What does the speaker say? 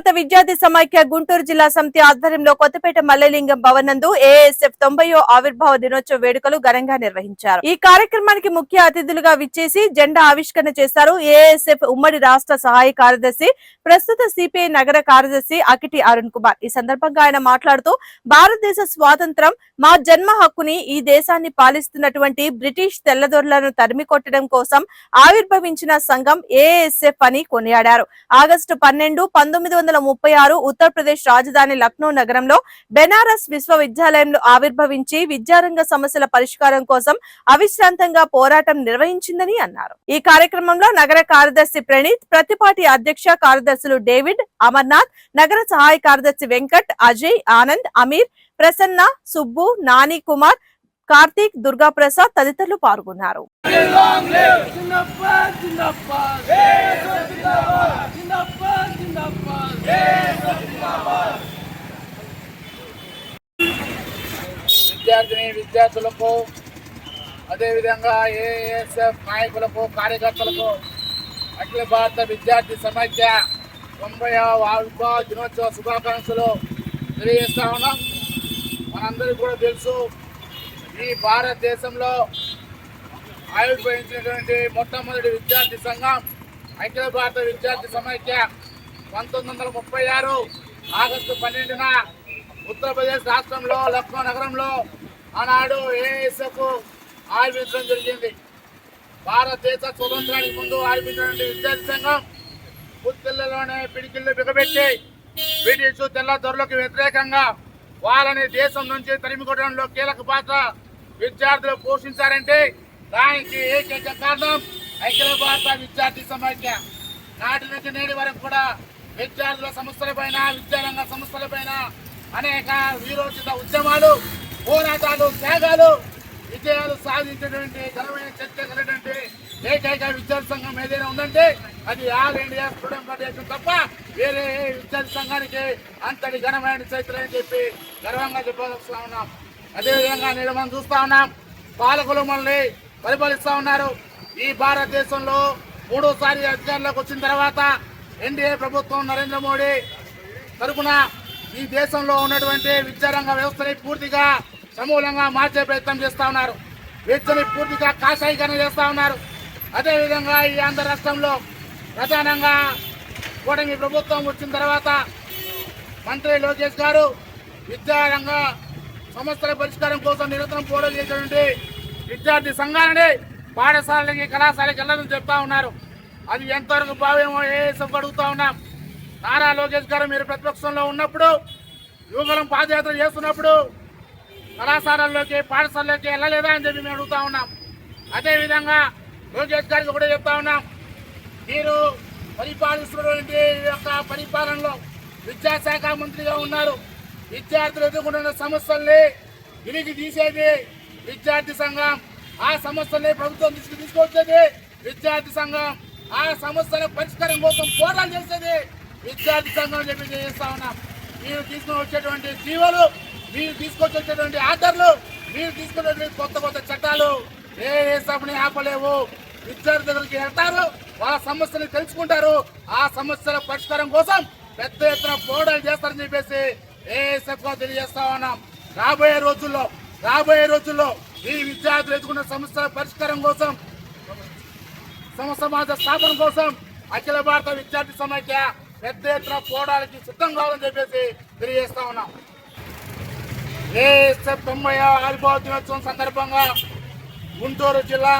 భారత విద్యార్థి సమైక్య గుంటూరు జిల్లా సమితి ఆధ్వర్యంలో కొత్తపేట మల్లెలింగం భవన్ నందు ఏఎస్ఎఫ్ తొంభయో ఆవిర్భావ దినోత్సవ వేడుకలు ఘనంగా నిర్వహించారు. ఈ కార్యక్రమానికి ముఖ్య అతిథులుగా విచ్చేసి జెండా ఆవిష్కరణ చేశారు ఏఎస్ఎఫ్ ఉమ్మడి రాష్ట్ర సహాయ కార్యదర్శి ప్రస్తుత సిపిఐ నగర కార్యదర్శి అకిటి అరుణ్ కుమార్. ఈ సందర్భంగా ఆయన మాట్లాడుతూ భారతదేశ స్వాతంత్రం మా జన్మ హక్కుని ఈ దేశాన్ని పాలిస్తున్నటువంటి బ్రిటిష్ తెల్లదొరలను తరిమి కొట్టడం కోసం ఆవిర్భవించిన సంఘం ఏఎస్ఎఫ్ అని కొనియాడారు. ఆగస్టు పన్నెండు పంతొమ్మిది వందల ముప్పై ఆరు ఉత్తరప్రదేశ్ రాజధాని లక్నో నగరంలో బెనారస్ విశ్వవిద్యాలయంలో ఆవిర్భవించి విద్యారంగ సమస్యల పరిష్కారం కోసం అవిశ్రాంతంగా పోరాటం నిర్వహించిందని అన్నారు. ఈ కార్యక్రమంలో నగర కార్యదర్శి ప్రణీత్ ప్రతిపాటి అధ్యక్ష కార్యదర్శులు డేవిడ్ అమర్నాథ్ నగర సహాయ కార్యదర్శి వెంకట్ అజయ్ ఆనంద్ అమీర్ ప్రసన్న సుబ్బు నాని కుమార్ కార్తీక్ దుర్గా ప్రసాద్ తదితరులు పాల్గొన్నారు. విద్యార్థిని విద్యార్థులకు అదేవిధంగా ఏఎస్ఎఫ్ నాయకులకు కార్యకర్తలకు అఖిల భారత విద్యార్థి సమైక్య తొంభై ఆవిర్భావ దినోత్సవ శుభాకాంక్షలు తెలియజేస్తా ఉన్నాం. మనందరికీ కూడా తెలుసు ఈ భారతదేశంలో ఆవిర్భవించినటువంటి మొట్టమొదటి విద్యార్థి సంఘం అఖిల భారత విద్యార్థి సమైక్య పంతొమ్మిది వందల ముప్పై ఆరు ఆగస్టు పన్నెండున ఉత్తరప్రదేశ్ రాష్ట్రంలో లక్నో నగరంలో ఆనాడు ఏఎస్ఎఫ్ ఆవిర్భించడం జరిగింది. భారతదేశ స్వతంత్రానికి ముందు ఆవిర్భించినటువంటి విద్యార్థి సంఘం పుత్తిళ్ళలోనే పిడికిళ్ళు బిగబెట్టి బ్రిటిష్ తెల్లదొరలకు వ్యతిరేకంగా వాళ్ళని దేశం నుంచి తరిమికొట్టడంలో కీలక పాత్ర విద్యార్థులు పోషించారంటే దానికి ఏకైక కారణం అఖిల భారత విద్యార్థి సమాఖ్య. నాటి నుంచి నేటి వరకు కూడా విద్యార్థుల సమస్యలపైన విద్యారంగ సమస్యలపైన అనేక వీరోచిత ఉద్యమాలు పోరాటాలు త్యాగాలు విజయాలు సాధించినటువంటి ఘనమైన చర్చ కలిగినటువంటి ఏకైక విద్యార్థి సంఘం ఏదైనా ఉందంటే అది ఆల్ ఇండియా స్టూడెంట్ ఫెడరేషన్ తప్ప వేరే విద్యార్థి సంఘానికి అంతటి ఘనమైన చరిత్ర అని చెప్పి గర్వంగా చెప్పవలసిన ఉన్నాం. అదేవిధంగా నేను మనం చూస్తా ఉన్నాం పాలకులు మనల్ని పరిపాలిస్తూ ఉన్నారు. ఈ భారతదేశంలో మూడోసారి అధికారంలోకి వచ్చిన తర్వాత ఎన్డీఏ ప్రభుత్వం నరేంద్ర మోడీ తరపున ఈ దేశంలో ఉన్నటువంటి విద్యారంగ వ్యవస్థని పూర్తిగా సమూలంగా మార్చే ప్రయత్నం చేస్తా ఉన్నారు. విద్యని పూర్తిగా కాషాయీకరణ చేస్తూ ఉన్నారు. అదేవిధంగా ఈ ఆంధ్ర రాష్ట్రంలో ప్రధానంగా కూటమి ప్రభుత్వం వచ్చిన తర్వాత మంత్రి లోకేష్ గారు విద్యారంగ సమస్యల పరిష్కారం కోసం నిరంతరం పోరాటం చేసినటువంటి విద్యార్థి సంఘాలని పాఠశాలకి కళాశాలకి వెళ్ళాలని చెప్తా ఉన్నారు. అది ఎంతవరకు భావేమో ఏ అడుగుతా ఉన్నాం. నారా లోకేష్ గారు మీరు ప్రతిపక్షంలో ఉన్నప్పుడు యువకులం పాదయాత్ర చేస్తున్నప్పుడు కళాశాలల్లోకి పాఠశాలలోకి వెళ్ళలేదా అని చెప్పి మేము అడుగుతా ఉన్నాం. అదేవిధంగా లోకేష్ గారికి కూడా చెప్తా ఉన్నాం. మీరు పరిపాలిస్తున్నటువంటి ఈ యొక్క పరిపాలనలో విద్యాశాఖ మంత్రిగా ఉన్నారు. విద్యార్థులు ఎదుర్కొంటున్న సమస్యల్ని వెలికి తీసేది విద్యార్థి సంఘం. ఆ సమస్యల్ని ప్రభుత్వం దృష్టికి తీసుకొచ్చేది విద్యార్థి సంఘం. ఆ సమస్యల పరిష్కారం కోసం పోరాటం చేసేది విద్యార్థి సంఘం చెప్పి చేస్తా ఉన్నాం. మీరు తీసుకొని వచ్చేటువంటి జీవోలు మీరు తీసుకొచ్చేటువంటి ఆర్డర్లు మీరు తీసుకునేటువంటి కొత్త కొత్త చట్టాలు ఏ ఏ సభని ఆపలేవు. విద్యార్థులకి వెళ్తారు వాళ్ళ సమస్యలు తెలుసుకుంటారు. ఆ సమస్యల పరిష్కారం కోసం పెద్ద ఎత్తున పోరాటాలు చేస్తారని చెప్పేసి ఏఎస్ఎఫ్గా తెలియజేస్తా ఉన్నాం. రాబోయే రోజుల్లో రాబోయే రోజుల్లో ఈ విద్యార్థులు ఎదుర్కొన్న సమస్యల పరిష్కారం కోసం సమసమాజ స్థాపన కోసం అఖిల భారత విద్యార్థి సమైక్య పెద్ద ఎత్తున పోవడానికి సిద్ధం కావాలని చెప్పేసి తెలియజేస్తా ఉన్నాం. ఏ తొంభై ఆవిర్భావ దినోత్సవం సందర్భంగా గుంటూరు జిల్లా